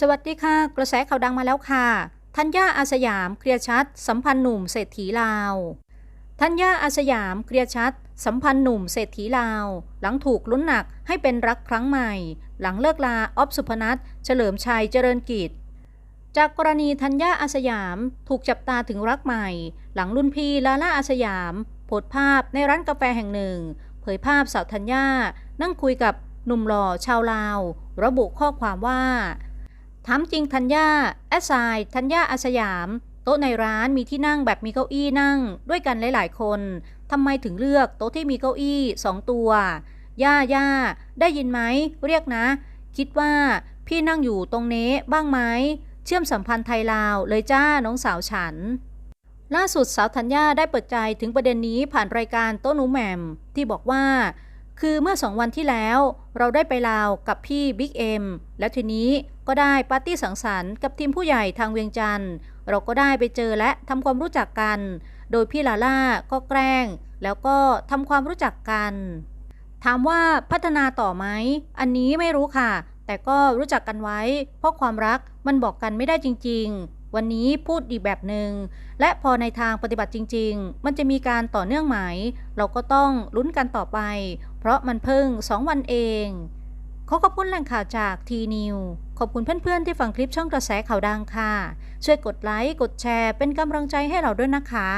สวัสดีค่ะ กระแสข่าวดังมาแล้วค่ะธัญญาอาสยามเคลียร์ชัด สัมพันธ์หนุ่มเศรษฐีลาวธัญญาอาสยามเคลียร์ชัด สัมพันธ์หนุ่มเศรษฐีลาว หลังถูกลุ้นหนักให้เป็นรักครั้งใหม่ หลังเลิกลาออฟสุพนัทเฉลิมชัยเจริญกิจ จากกรณีธัญญาอาสยามถูกจับตาถึงรักใหม่ หลังรุ่นพี่ลาล่าอาสยามโพสภาพในร้านกาแฟแห่งหนึ่ง เผยภาพสาวธัญญานั่งคุยกับหนุ่มหล่อชาวลาว ระบุข้อความว่า ถามจริงธัญญาแอสไซธัญญาอาสยาม โต๊ะในร้านมีที่นั่งแบบมีเก้าอี้นั่ง ด้วยกันหลาย ๆ คนทำไมถึงเลือกโต๊ะที่มีเก้าอี้สองตัว ย่าย่าได้ยินไหม เรียกนะ คิดว่าพี่นั่งอยู่ตรงเน้บ้างไหม เชื่อมสัมพันธ์ไทยลาวเลยจ้าน้องสาวฉัน ล่าสุดสาวธัญญาได้เปิดใจถึงประเด็นนี้ผ่านรายการโต๊ะหนูแหม่มที่บอกว่า คือเมื่อสองวันที่แล้ว เราได้ไปลาวกับพี่บิ๊กเอ็มแล้วทีนี้ก็ได้ปาร์ตี้สังสรรค์กับทีมผู้ใหญ่ทางเวียงจันทร์เราก็ได้ไปเจอและทำความรู้จักกัน โดยพี่ลาล่าก็แกล้ง แล้วก็ทำความรู้จักกัน ถามว่าพัฒนาต่อไหมอันนี้ไม่รู้ค่ะ แต่ก็รู้จักกันไว้ เพราะความรักมันบอกกันไม่ได้จริง วันนี้พูดอีกแบบหนึง่งและพอในทางปฏิบัติจริง ๆ มันจะมีการต่อเนื่องไหม เราก็ต้องลุ้นกันต่อไป เพราะมันเพิ่ง 2 วันเองขอขอบคุณแหล่งข่าวจากทีนิวขอบคุณเพื่อนๆที่ฟังคลิปช่องกระแสข่าวดังค่ะ ช่วยกดไลค์ กดแชร์ เป็นกำลังใจให้เราด้วยนะคะ